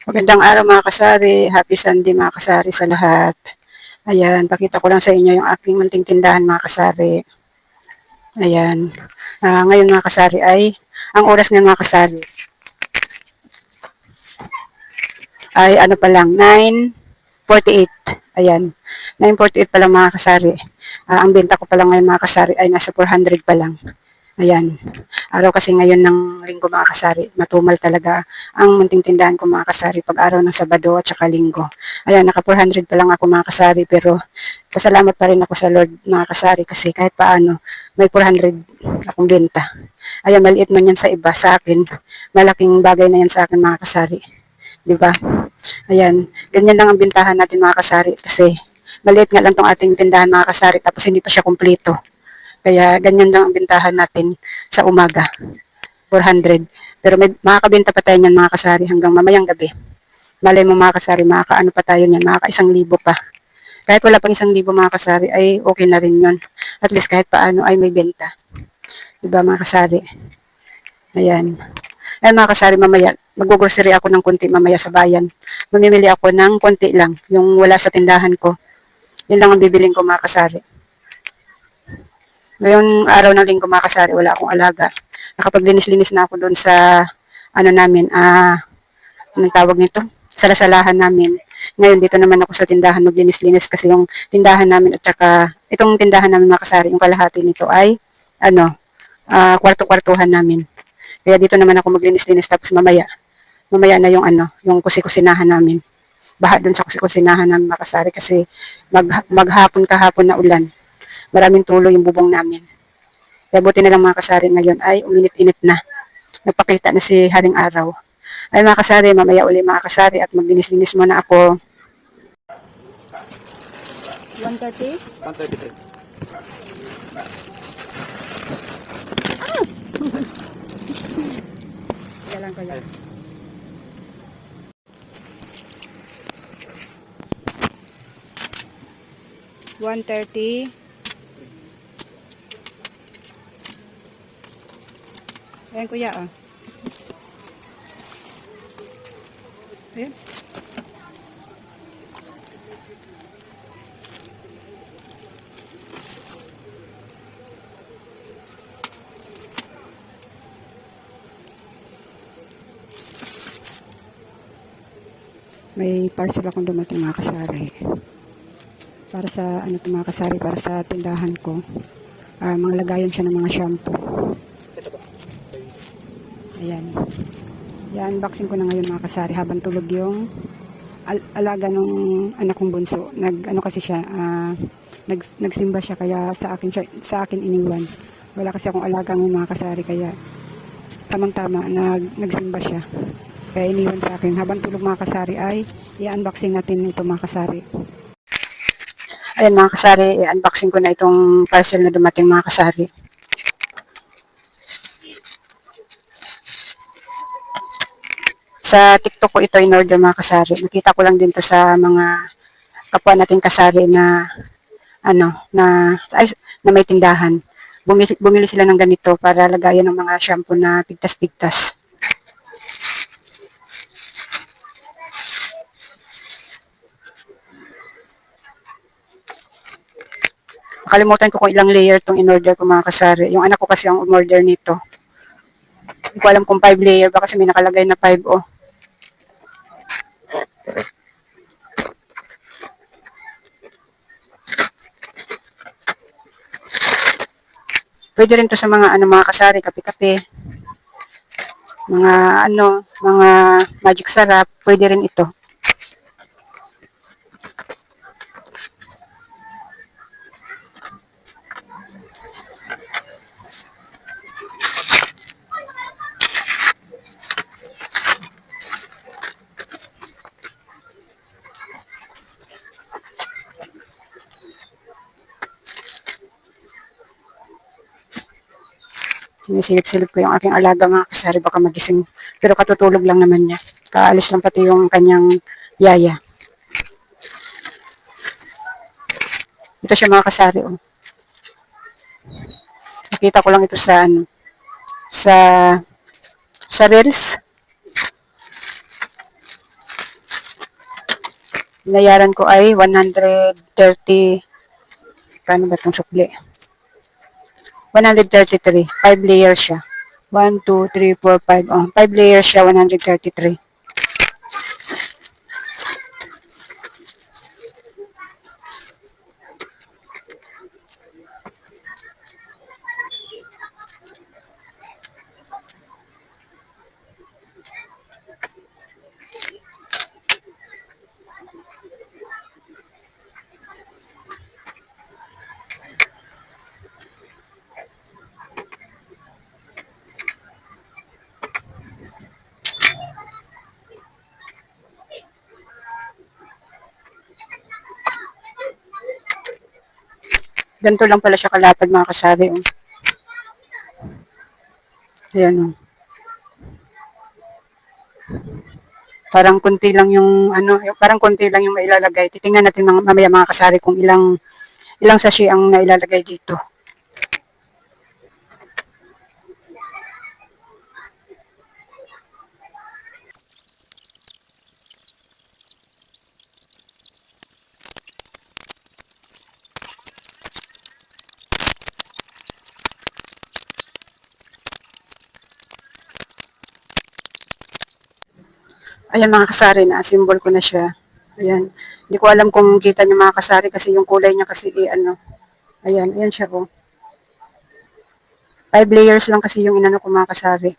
Magandang araw mga kasari. Happy Sunday mga kasari sa lahat. Ayan, pakita ko lang sa inyo yung aking munting tindahan mga kasari. Ayan. Ah, ngayon mga kasari ay, ang oras ngayon mga kasari ay ano pa lang, 9.48. Ayan. 9.48 pa lang mga kasari. Ah, ang benta ko pa lang ngayon mga kasari ay nasa 400 pa lang. Ayan. Araw kasi ngayon ng linggo mga kasari. Matumal talaga ang munting tindahan ko mga kasari pag araw ng Sabado at saka linggo. Ayan, naka 400 pa lang ako mga kasari pero pasalamat pa rin ako sa Lord mga kasari kasi kahit paano may 400 akong benta. Ayan, maliit man yan sa iba, sa akin, malaking bagay na yan sa akin mga kasari. ba? Ayan, ganyan lang ang bintahan natin mga kasari kasi maliit nga lang tong ating tindahan mga kasari tapos hindi pa siya kumpleto. Kaya ganyan lang ang bintahan natin sa umaga. 400. Pero may makakabenta pa tayo niyan mga kasari hanggang mamayang gabi. Malay mo mga kasari, makakaano pa tayo niyan, makaka isang libo pa. Kahit wala pang isang libo mga kasari, ay okay na rin yun. At least kahit paano ay may benta. Diba mga kasari? Ayan. Ayan mga kasari, mamaya, mag-grocery ako ng konti mamaya sa bayan. Mamimili ako ng konti lang, yung wala sa tindahan ko. Yun lang ang bibiling ko mga kasari. Ngayong araw ng linggo mga kasari, wala akong alaga. Nakapaglinis-linis na ako doon sa, ano namin, ah, anong tawag nito? Salasalahan namin. Ngayon, dito naman ako sa tindahan maglinis-linis kasi yung tindahan namin at saka, itong tindahan namin mga kasari, yung kalahati nito ay, ano, ah, kwarto-kwartuhan namin. Kaya dito naman ako maglinis-linis tapos mamaya, mamaya na yung ano, yung kusi-kusinahan namin. Baha doon sa kusi-kusinahan namin mga kasari kasi mag, maghapon kahapon na ulan maraming tulo yung bubong namin. Kaya buti na lang mga kasari ngayon ay uminit-init na. Nagpakita na si Haring Araw. Ay mga kasari, mamaya uli mga kasari at maglinis-linis muna ako. 130? 133. Kailan ko yan? One. Ayan kuya ah. Ayan. May parcel akong dumating mga kasari. Para sa ano mga kasari, para sa tindahan ko. Ah, mga lagayan siya ng mga shampoo. Ayan. Yan, unboxing ko na ngayon mga kasari habang tulog yung al- alaga nung anak kong bunso. Nag, ano kasi siya, ah, nag, nagsimba siya kaya sa akin, siya, sa akin iniwan. Wala kasi akong alaga ng mga kasari kaya tamang-tama nag, nagsimba siya. Kaya iniwan sa akin. Habang tulog mga kasari ay i-unboxing natin ito mga kasari. Ayan mga kasari, i-unboxing ko na itong parcel na dumating mga kasari. Sa TikTok ko ito in order mga kasari. Nakita ko lang din to sa mga kapwa nating kasari na ano, na, ay, na may tindahan. Bumili, bumili sila ng ganito para lagayan ng mga shampoo na pigtas-pigtas. Nakalimutan ko kung ilang layer tong in-order ko mga kasari. Yung anak ko kasi ang umorder nito. Hindi ko alam kung 5 layer ba kasi may nakalagay na 5 oh. Pwede rin to sa mga ano mga kasari, kape-kape. Mga ano, mga magic sarap, pwede rin ito. Sinisilip-silip ko yung aking alaga mga kasari baka magising. Pero katutulog lang naman niya. Kaalis lang pati yung kanyang yaya. Ito siya mga kasari. Oh. Nakita ko lang ito sa ano, sa sa Reels. Binayaran ko ay 130, kano ba itong sukli? 133. 5 layers siya. 1, 2, 3, 4, 5. Oh, 5 layers siya, 133. Ganito lang pala siya kalapad mga kasari. Oh. Ayan oh. Parang konti lang yung ano, parang konti lang yung mailalagay. Titingnan natin mga, mamaya mga kasari kung ilang ilang sachet ang nailalagay dito. Ayan mga kasari, na-symbol ko na siya. Ayan. Hindi ko alam kung kita niyo mga kasari kasi yung kulay niya kasi eh, ano. Ayan, ayan siya po. Five layers lang kasi yung inano ko mga kasari.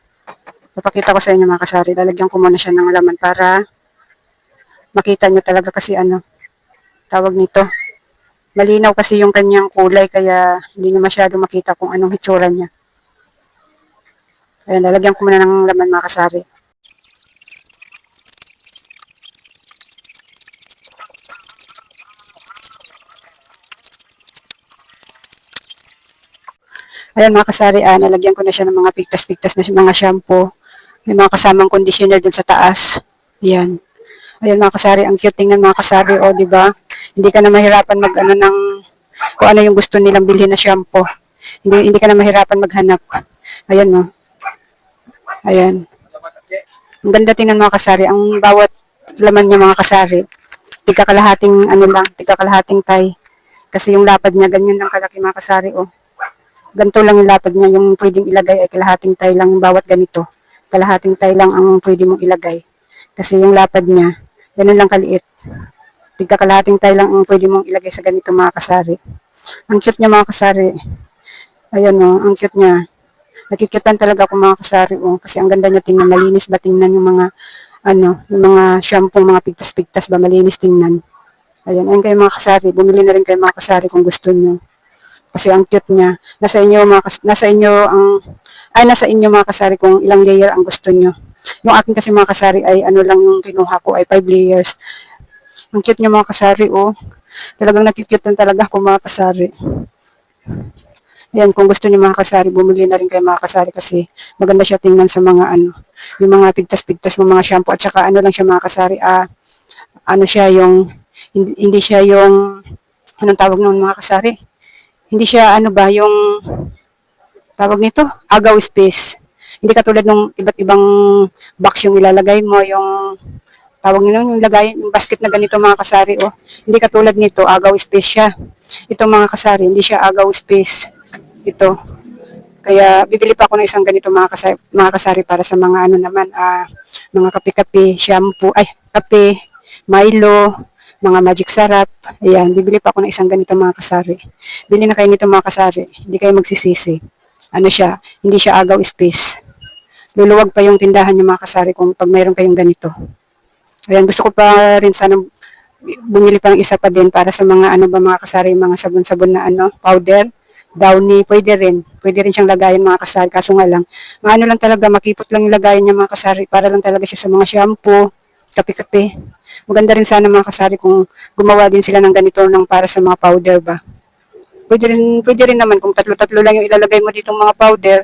Papakita ko sa inyo mga kasari. Lalagyan ko muna siya ng laman para makita niyo talaga kasi ano, tawag nito. Malinaw kasi yung kanyang kulay kaya hindi niyo masyado makita kung anong hitsura niya. Ayan, lalagyan ko muna ng laman mga kasari. Ayan mga kasari, ah, nalagyan ko na siya ng mga pigtas-pigtas na mga shampoo. May mga kasamang conditioner dun sa taas. Ayan. Ayan mga kasari, ang cute tingnan mga kasari, o di ba? Hindi ka na mahirapan mag ano ng kung ano yung gusto nilang bilhin na shampoo. Hindi hindi ka na mahirapan maghanap. Ayan no. Ayan. Ang ganda tingnan mga kasari, ang bawat laman niya mga kasari. Tika kalahating ano lang, tika kalahating tay. Kasi yung lapad niya ganyan lang kalaki mga kasari, oh ganito lang yung niya, yung pwedeng ilagay ay kalahating tay lang bawat ganito. Kalahating tay lang ang pwede mong ilagay. Kasi yung lapad niya, ganun lang kaliit. Tigka kalahating tay lang ang pwede mong ilagay sa ganito mga kasari. Ang cute niya mga kasari. Ayan o, ang cute niya. Nakikitan talaga ako mga kasari o, kasi ang ganda niya tingnan, malinis ba tingnan yung mga ano, yung mga shampoo, mga pigtas-pigtas ba, malinis tingnan. Ayan, ayun kayo mga kasari. Bumili na rin kayo mga kasari kung gusto niyo. Kasi ang cute niya. Nasa inyo mga nasa inyo ang ay nasa inyo mga kasari kung ilang layer ang gusto niyo. Yung akin kasi mga kasari ay ano lang yung kinuha ko ay 5 layers. Ang cute niya mga kasari oh. Talagang nakikute talaga ako mga kasari. Yan, kung gusto niyo mga kasari, bumili na rin kayo mga kasari kasi maganda siya tingnan sa mga ano, yung mga pigtas-pigtas ng mga shampoo at saka ano lang siya mga kasari, ah, ano siya yung, hindi, hindi siya yung, anong tawag nun mga kasari? Hindi siya ano ba, yung tawag nito, agaw space. Hindi katulad ng iba't ibang box yung ilalagay mo, yung tawag nila yung lagay, yung basket na ganito mga kasari, oh. Hindi katulad nito, agaw space siya. Ito mga kasari, hindi siya agaw space. Ito. Kaya bibili pa ako ng isang ganito mga kasari, mga kasari para sa mga ano naman, ah, mga kape-kape, shampoo, ay, kape, Milo, mga magic sarap. Ayan, bibili pa ako ng isang ganito mga kasari. Bili na kayo nito mga kasari. Hindi kayo magsisisi. Ano siya, hindi siya agaw space. Luluwag pa yung tindahan niyo mga kasari kung pag mayroon kayong ganito. Ayan, gusto ko pa rin sana bumili pa ng isa pa din para sa mga ano ba mga kasari, mga sabon-sabon na ano, powder, downy, pwede rin. Pwede rin siyang lagayan mga kasari. Kaso nga lang, maano lang talaga, makipot lang yung lagayan niya mga kasari para lang talaga siya sa mga shampoo, kape-kape. Maganda rin sana mga kasari kung gumawa din sila ng ganito ng para sa mga powder ba. Pwede rin, pwede rin naman kung tatlo-tatlo lang yung ilalagay mo ditong mga powder.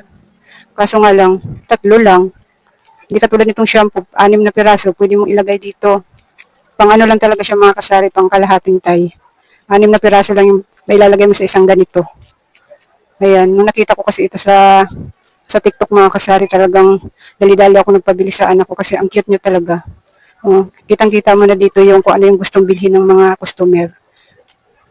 Kaso nga lang, tatlo lang. Hindi katulad nitong shampoo, anim na piraso, pwede mong ilagay dito. Pang ano lang talaga siya mga kasari, pang kalahating tay. Anim na piraso lang yung may ilalagay mo sa isang ganito. Ayan, nung nakita ko kasi ito sa sa TikTok mga kasari, talagang dali-dali ako nagpabili sa anak ko kasi ang cute niya talaga. Oh, kitang-kita mo na dito yung kung ano yung gustong bilhin ng mga customer.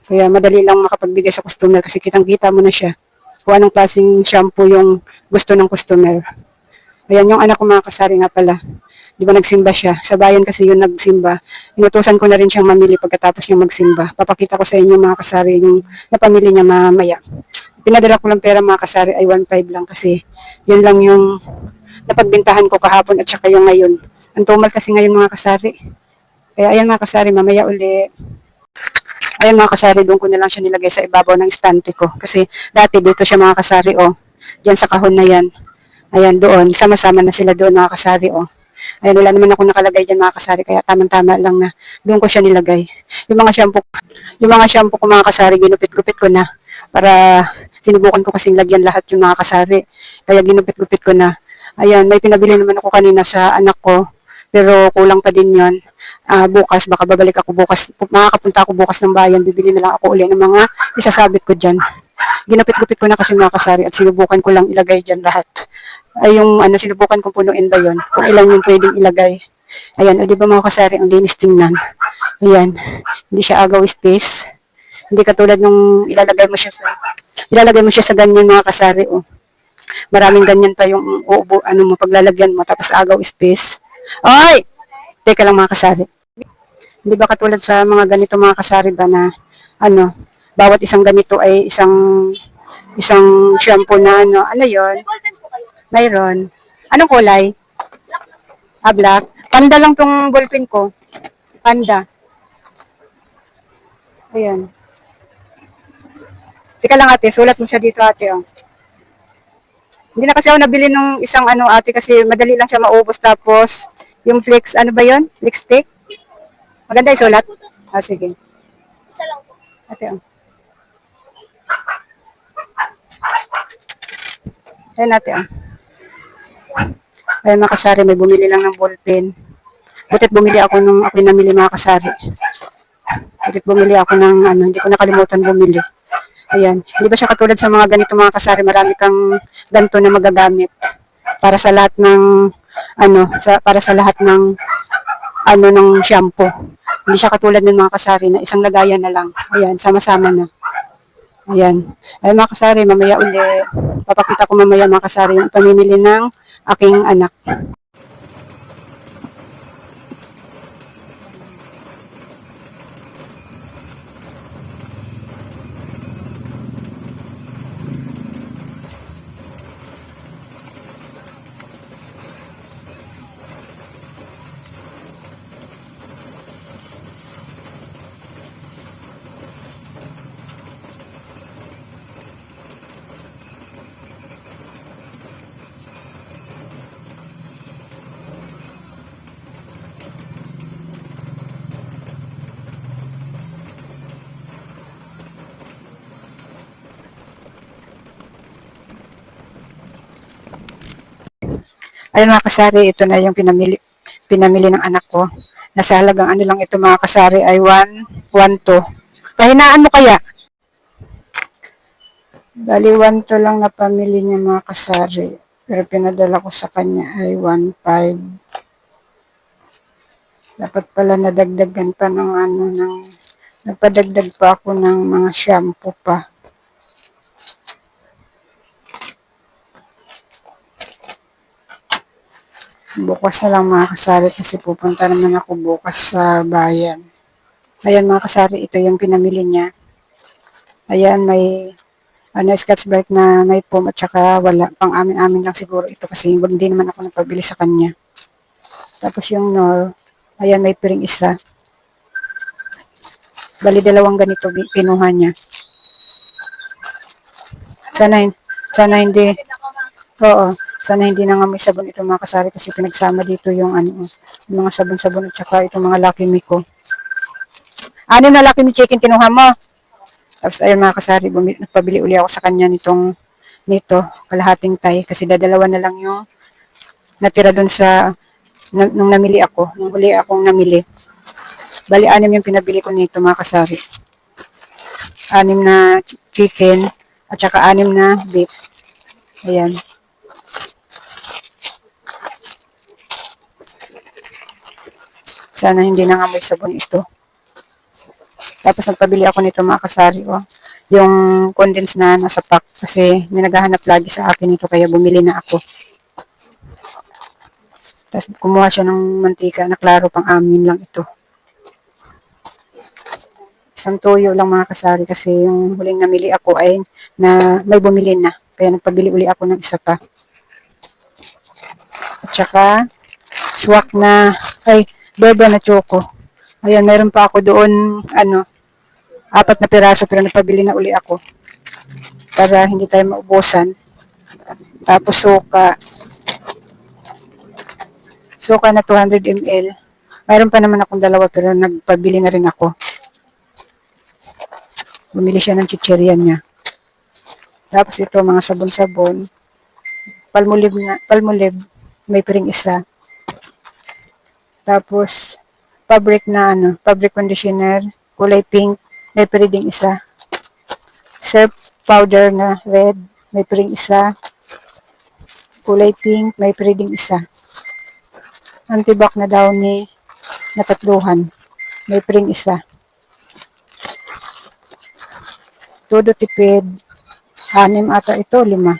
Kaya madali lang makapagbigay sa customer kasi kitang-kita mo na siya kung anong klaseng shampoo yung gusto ng customer. Ayan, yung anak ko mga kasari nga pala. Di ba nagsimba siya? Sa bayan kasi yun nagsimba. Inutusan ko na rin siyang mamili pagkatapos niya magsimba. Papakita ko sa inyo mga kasari yung napamili niya mamaya. Pinadala ko lang pera mga kasari ay 1.5 lang kasi yun lang yung napagbintahan ko kahapon at saka yung ngayon. Ang tumal kasi ngayon mga kasari. Kaya ayan mga kasari, mamaya uli. Ayan mga kasari, doon ko na lang siya nilagay sa ibabaw ng istante ko. Kasi dati dito siya mga kasari, oh. Diyan sa kahon na yan. Ayan, doon. Sama-sama na sila doon mga kasari, oh. Ayan, wala naman ako nakalagay dyan mga kasari, kaya tamang-tama lang na doon ko siya nilagay. Yung mga shampoo, yung mga shampoo ko mga kasari, ginupit-gupit ko na para sinubukan ko kasing lagyan lahat yung mga kasari. Kaya ginupit-gupit ko na. Ayan, may pinabili naman ako kanina sa anak ko, pero kulang pa din yon. Ah, bukas, baka babalik ako bukas. Pu- Makakapunta ako bukas ng bayan, bibili na lang ako uli ng mga isasabit ko dyan. Ginupit-gupit ko na kasi mga kasari at sinubukan ko lang ilagay dyan lahat. Ay yung ano sinubukan kong punuin ba yon kung ilan yung pwedeng ilagay. Ayan o di ba mga kasari ang linis tingnan. Ayan hindi siya agaw space. Hindi katulad nung ilalagay mo siya sa ilalagay mo siya sa ganyan mga kasari o maraming ganyan pa yung uubo ano mo paglalagyan mo tapos agaw space oy teka lang mga kasari hindi ba katulad sa mga ganito mga kasari ba na ano bawat isang ganito ay isang isang shampoo na ano ano yon mayroon. Anong kulay? Ah, black. Panda lang tong ballpen ko. Panda. Ayan. Teka lang ate, sulat mo siya dito ate. Oh. Hindi na kasi ako nabili nung isang ano ate kasi madali lang siya maubos tapos yung flex, ano ba yon? Flex stick? Maganda yung sulat? Ah, sige. Ate, oh. Ayan ate, oh. Ay mga kasari, may bumili lang ng ballpen. Butit bumili ako nung ako yung namili mga kasari. Butit bumili ako ng ano, hindi ko nakalimutan bumili. Ayan. Hindi ba siya katulad sa mga ganito mga kasari, marami kang ganito na magagamit para sa lahat ng ano, sa, para sa lahat ng ano ng shampoo. Hindi siya katulad ng mga kasari na isang lagayan na lang. Ayan, sama-sama na. Ayan. Ay mga kasari, mamaya uli, papakita ko mamaya mga kasari yung pamimili ng aking anak. Ayun mga kasari, ito na yung pinamili, pinamili ng anak ko. Nasa halagang ano lang ito mga kasari ay 1, 1 to. Pahinaan mo kaya? Bali 1 to lang na pamili niya mga kasari. Pero pinadala ko sa kanya ay 1.5. Dapat pala nadagdagan pa ng ano, ng, nagpadagdag pa ako ng mga shampoo pa. Bukas na lang mga kasari kasi pupunta naman ako bukas sa bayan. Ayan mga kasari, ito yung pinamili niya. Ayan, may ano, scotch brite na may foam at saka wala. Pang amin-amin lang siguro ito kasi hindi naman ako nagpabili sa kanya. Tapos yung Nor, ayan may piring isa. Bali dalawang ganito kinuha niya. Sana, sana hindi, oo, sana hindi na nga may sabon ito mga kasari kasi pinagsama dito yung ano, yung mga sabon-sabon at saka itong mga Lucky Me ko. Ano na Lucky Me chicken kinuha mo? Tapos ayun mga kasari, bumi, nagpabili uli ako sa kanya nitong nito, kalahating tay kasi dadalawa na lang yung natira doon sa na, nung namili ako, nung huli akong namili. Bali, anim yung pinabili ko nito mga kasari. Anim na ch- chicken at saka anim na beef. Ayan. Sana hindi na nga may sabon ito. Tapos nagpabili ako nito mga kasari, oh. Yung condense na nasa pack kasi may naghahanap lagi sa akin ito kaya bumili na ako. Tapos kumuha siya ng mantika na klaro pang amin lang ito. Isang toyo lang mga kasari kasi yung huling namili ako ay na may bumili na. Kaya nagpabili uli ako ng isa pa. At saka swak na, ay, bourbon na choco. Ayan, meron pa ako doon, ano, apat na piraso pero nagpabili na uli ako. Para hindi tayo maubusan. Tapos suka. Suka na 200 ml. Mayroon pa naman akong dalawa pero nagpabili na rin ako. Bumili siya ng chichiryan niya. Tapos ito mga sabon-sabon. Palmolive na, palmolive. May piring isa. Tapos, fabric na ano, fabric conditioner, kulay pink, may ding isa. Surf powder na red, may piring isa. Kulay pink, may ding isa. Antibac na downy, na tatluhan, may piring isa. Todo tipid, anim ata ito, lima.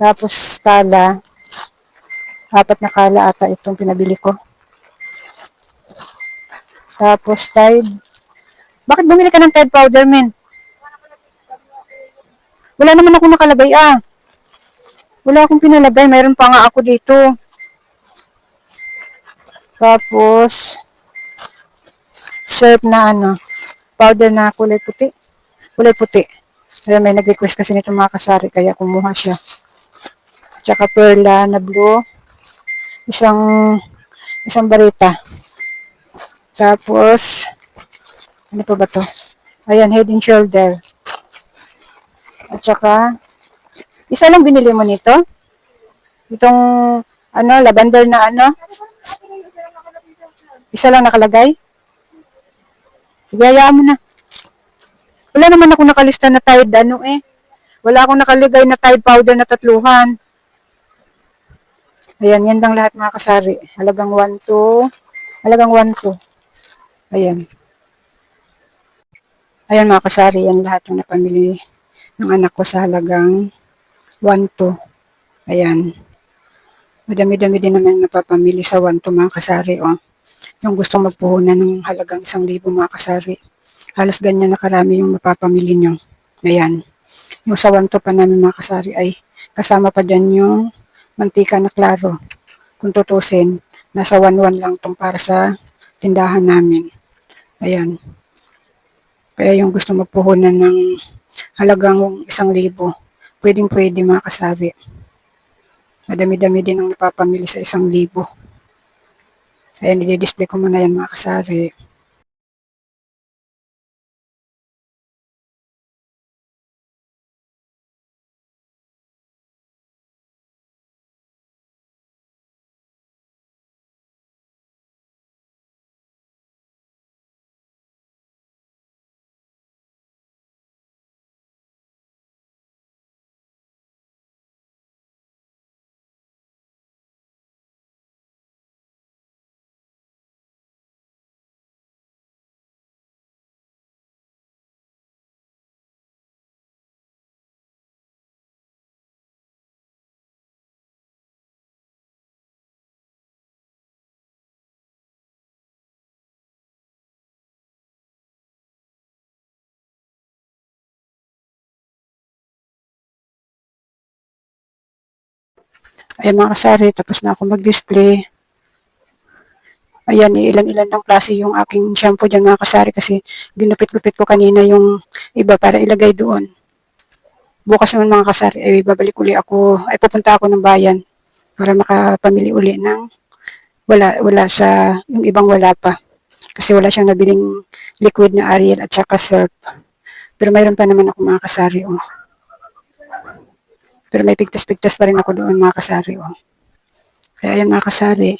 Tapos kala, apat na kala ata itong pinabili ko. Tapos Tide. Bakit bumili ka ng Tide powder, men? Wala naman ako nakalagay, ah. Wala akong pinalagay. Mayroon pa nga ako dito. Tapos, syrup na ano, powder na kulay puti. Kulay puti. Kaya may nag-request kasi nito mga kasari, kaya kumuha siya. Tsaka perla na blue. Isang, isang barita. Tapos, ano pa ba to? Ayan, head and shoulder. At saka, isa lang binili mo nito? Itong, ano, lavender na ano? Isa lang nakalagay? Sige, hayaan mo na. Wala naman ako nakalista na Tide, ano eh. Wala akong nakalagay na Tide powder na tatluhan. Ayan, yan lang lahat mga kasari. Halagang 1 to, halagang 1 to. Ayan. Ayan mga kasari, yan lahat ng napamili ng anak ko sa halagang 1 to. Ayan. Madami-dami din naman napapamili sa 1 to mga kasari. Oh. Yung gusto magpuhunan ng halagang 1,000 mga kasari. Halos ganyan na karami yung mapapamili nyo. Ayan. Yung sa 1 to pa namin mga kasari ay kasama pa dyan yung mantika na klaro. Kung tutusin, nasa 1-1 lang tong para sa tindahan namin. Ayan. Kaya yung gusto magpuhunan ng halagang isang libo, pwedeng pwede mga kasari. Madami-dami din ang napapamili sa isang libo. Kaya nide-display ko muna yan mga kasari. Ayan mga kasari, tapos na ako mag-display. Ayan, ilan-ilan ng klase yung aking shampoo dyan mga kasari kasi ginupit-gupit ko kanina yung iba para ilagay doon. Bukas naman mga kasari, ay babalik uli ako, ay pupunta ako ng bayan para makapamili uli ng wala, wala sa, yung ibang wala pa. Kasi wala siyang nabiling liquid na Ariel at saka syrup. Pero mayroon pa naman ako mga kasari, oh. Pero may pigtas-pigtas pa rin ako doon mga kasari, oh. Kaya yan mga kasari,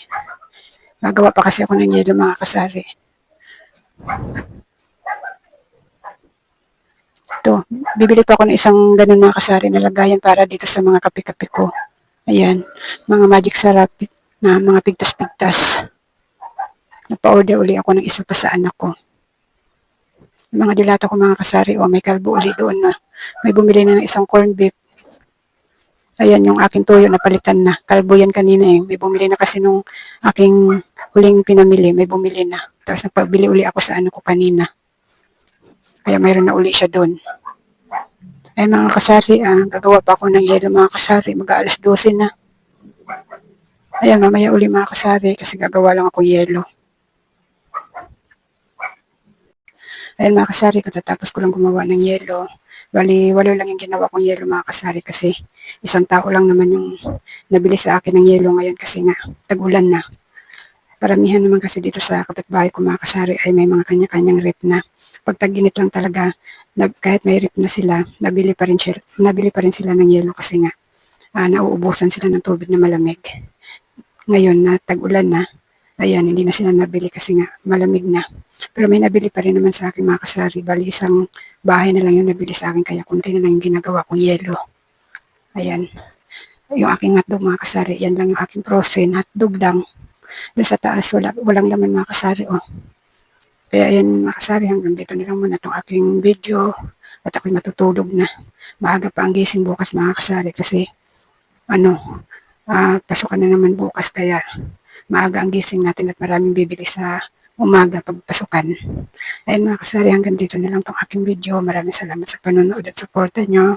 Gagawa pa kasi ako ng yelo mga kasari. Ito, bibili pa ako ng isang ganun mga kasari na lagayan para dito sa mga kape-kape ko. Ayan, mga magic sarap. na mga pigtas-pigtas. Napa-order uli ako ng isa pa sa anak ko. Yung mga dilata ko mga kasari, o may kalbo uli doon na may bumili na ng isang corn beef. Ayan yung aking tuyo na palitan na. Kalbo yan kanina eh. May bumili na kasi nung aking huling pinamili, may bumili na. Tapos nagpabili uli ako sa ano ko kanina. Kaya mayroon na uli siya doon. Ay mga kasari, ah, gagawa pa ako ng yelo mga kasari. Mag-aalas 12 na. Ayan, mamaya uli mga kasari kasi gagawa lang ako yelo. Ayan mga kasari, katatapos ko lang gumawa ng yelo. Bali, walo lang yung ginawa kong yelo mga kasari kasi isang tao lang naman yung nabili sa akin ng yelo ngayon kasi nga tagulan na. Paramihan naman kasi dito sa kapitbahay ko mga kasari ay may mga kanya-kanyang rep na. Pag tag-init lang talaga, nag, kahit may rep na sila, nabili pa rin, sila, nabili pa rin sila ng yelo kasi nga ah, nauubusan sila ng tubig na malamig. Ngayon na tag-ulan na, ayan, hindi na sila nabili kasi nga malamig na. Pero may nabili pa rin naman sa akin mga kasari. Bali, isang bahay na lang yung nabili sa akin kaya kunti na lang yung ginagawa kong yelo. Ayan. Yung aking hotdog mga kasari, yan lang yung aking frozen hotdog lang. Doon sa taas, wala, walang laman mga kasari. Oh. Kaya yan mga kasari, hanggang dito na lang muna itong aking video. At ako'y matutulog na. Maaga pa ang gising bukas mga kasari kasi ano, ah pasukan na naman bukas kaya maaga ang gising natin at maraming bibili sa umaga pagpasukan. Ayun mga kasari, hanggang dito na lang itong aking video. Maraming salamat sa panonood at suporta nyo.